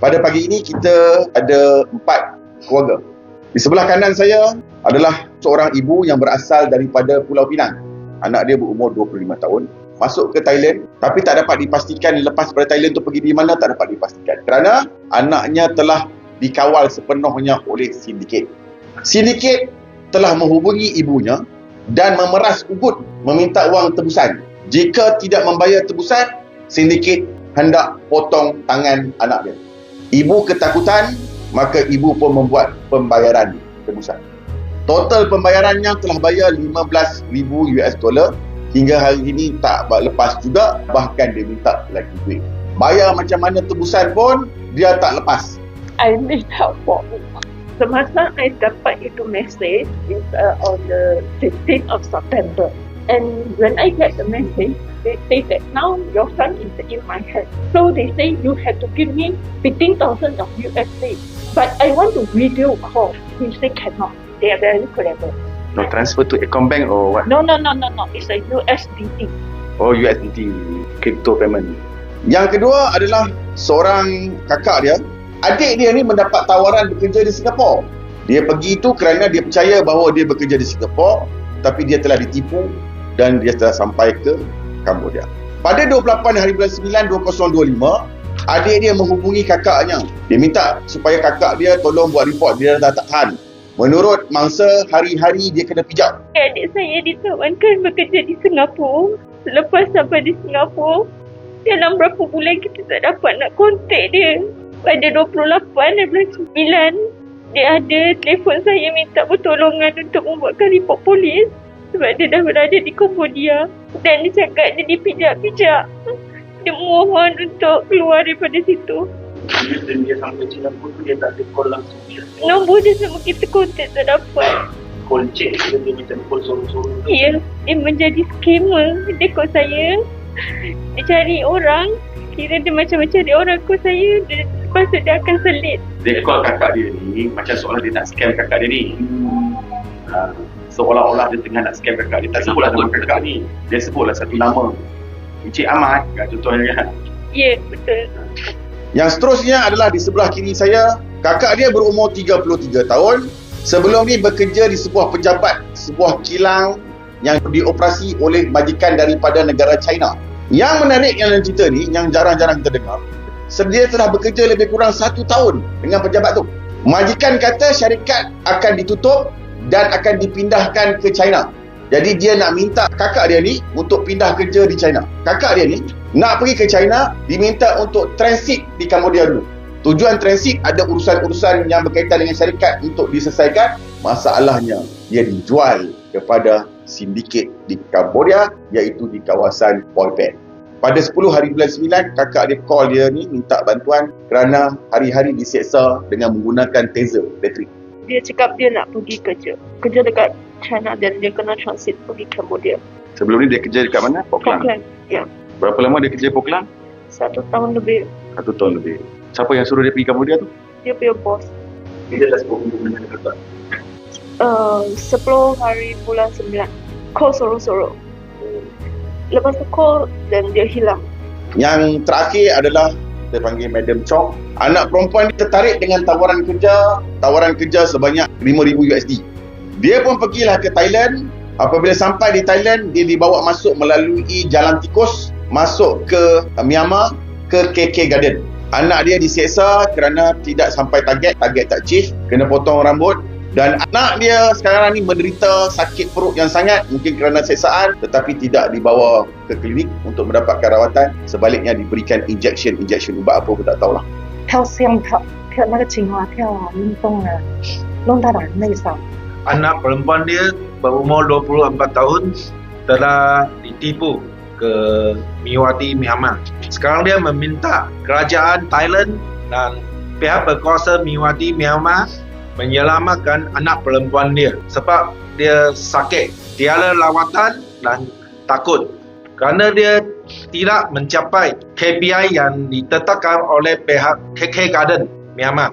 Pada pagi ini kita ada empat keluarga. Di sebelah kanan saya adalah seorang ibu yang berasal daripada Pulau Pinang. Anak dia berumur 25 tahun. Masuk ke Thailand tapi tak dapat dipastikan lepas daripada Thailand tu pergi di mana tak dapat dipastikan. Kerana anaknya telah dikawal sepenuhnya oleh sindiket. Sindiket telah menghubungi ibunya dan memeras ugut meminta wang tebusan. Jika tidak membayar tebusan, sindiket hendak potong tangan anak dia. Ibu ketakutan, maka ibu pun membuat pembayaran tebusan. Total pembayarannya telah bayar 15,000 US dollar hingga hari ini tak lepas juga bahkan dia minta lagi duit. Bayar macam mana tebusan pun dia tak lepas. I need help. Semasa I dapat itu message is uh, on the 15th of September. And when I get the message, they say that now your son is in my hand. So they say you have to give me 15,000 of USD. But I want to video call. He say cannot. They are very clever. No transfer to Ecombank or what? No, no, no, no, no. It's a USDT. Oh, USDT crypto payment. Yang kedua adalah seorang kakak dia. Adik dia ni mendapat tawaran bekerja di Singapura. Dia pergi itu kerana dia percaya bahawa dia bekerja di Singapura tapi dia telah ditipu dan dia telah sampai ke Kambodia. Pada 28 hari bulan 9 2025, adik dia menghubungi kakaknya. Dia minta supaya kakak dia tolong buat report dia dah tak tahan. Menurut mangsa hari-hari dia kena pijak. Adik saya ditawarkan bekerja di Singapura. Selepas sampai di Singapura, dalam berapa bulan kita tak dapat nak kontak dia. Pada 28 dan bulan 9, dia ada telefon saya minta pertolongan untuk membuatkan report polis sebab dia dah berada di Cambodia dan dia cakap dia dipijak-pijak. Dia mohon untuk keluar daripada situ. Bila dia sampai Singapura tu dia tak ada call langsung dia. Nombor dia sama kita kontak tak dapat. Call check dia, dia macam call sorang-sorang tu. Ya, dia menjadi scammer. Dia call saya. Dia cari orang. Kira dia macam cari orang call saya. Dia, lepas tu dia akan selit. Dia call kakak dia ni macam seolah dia nak scam kakak dia ni. Ha, seolah-olah dia tengah nak scam kakak dia. Tak sebutlah nama kakak ni. Dia sebutlah satu nama. Encik Ahmad, kan, contohnya kan. Ya, betul. Yang seterusnya adalah di sebelah kiri saya, kakak dia berumur 33 tahun. Sebelum ni bekerja di sebuah pejabat, sebuah kilang yang dioperasi oleh majikan daripada negara China. Yang menarik yang dalam cerita ni, yang jarang-jarang kita dengar, dia telah bekerja lebih kurang satu tahun dengan pejabat tu. Majikan kata syarikat akan ditutup dan akan dipindahkan ke China. Jadi dia nak minta kakak dia ni untuk pindah kerja di China. Kakak dia ni nak pergi ke China, diminta untuk transit di Cambodia dulu. Tujuan transit ada urusan-urusan yang berkaitan dengan syarikat untuk diselesaikan. Masalahnya, dia dijual kepada sindiket di Cambodia iaitu di kawasan Poipet. Pada 10 hari bulan 9, kakak dia call dia ni minta bantuan kerana hari-hari diseksa dengan menggunakan taser elektrik. Dia cakap dia nak pergi kerja. Kerja dekat China dan dia kena transit pergi Cambodia. Sebelum ni dia kerja dekat mana? Poklang. Auckland. Ya, Berapa lama dia kerja Poklang? satu tahun lebih. Satu tahun lebih. Siapa yang suruh dia pergi Cambodia tu? Dia punya bos. Dia dah sebut dengan kakak. Uh, 10 hari bulan 9. Call sorok-sorok. Lepas tu call dan dia hilang. Yang terakhir adalah saya panggil Madam Chong. Anak perempuan dia tertarik dengan tawaran kerja, tawaran kerja sebanyak 5,000 USD. Dia pun pergilah ke Thailand. Apabila sampai di Thailand, dia dibawa masuk melalui jalan tikus masuk ke Myanmar ke KK Garden. Anak dia diseksa kerana tidak sampai target, target tak achieve, kena potong rambut dan anak dia sekarang ni menderita sakit perut yang sangat mungkin kerana seksaan tetapi tidak dibawa ke klinik untuk mendapatkan rawatan sebaliknya diberikan injection injection ubat apa pun tak tahulah 跳箱跳跳那个青蛙跳啊运动啊，弄到他内伤。 anak perempuan dia berumur 24 tahun telah ditipu ke Miwati Myanmar. Sekarang dia meminta kerajaan Thailand dan pihak berkuasa Miwati Myanmar menyelamatkan anak perempuan dia sebab dia sakit, tiada lawatan dan takut kerana dia tidak mencapai KPI yang ditetapkan oleh pihak KK Garden Myanmar.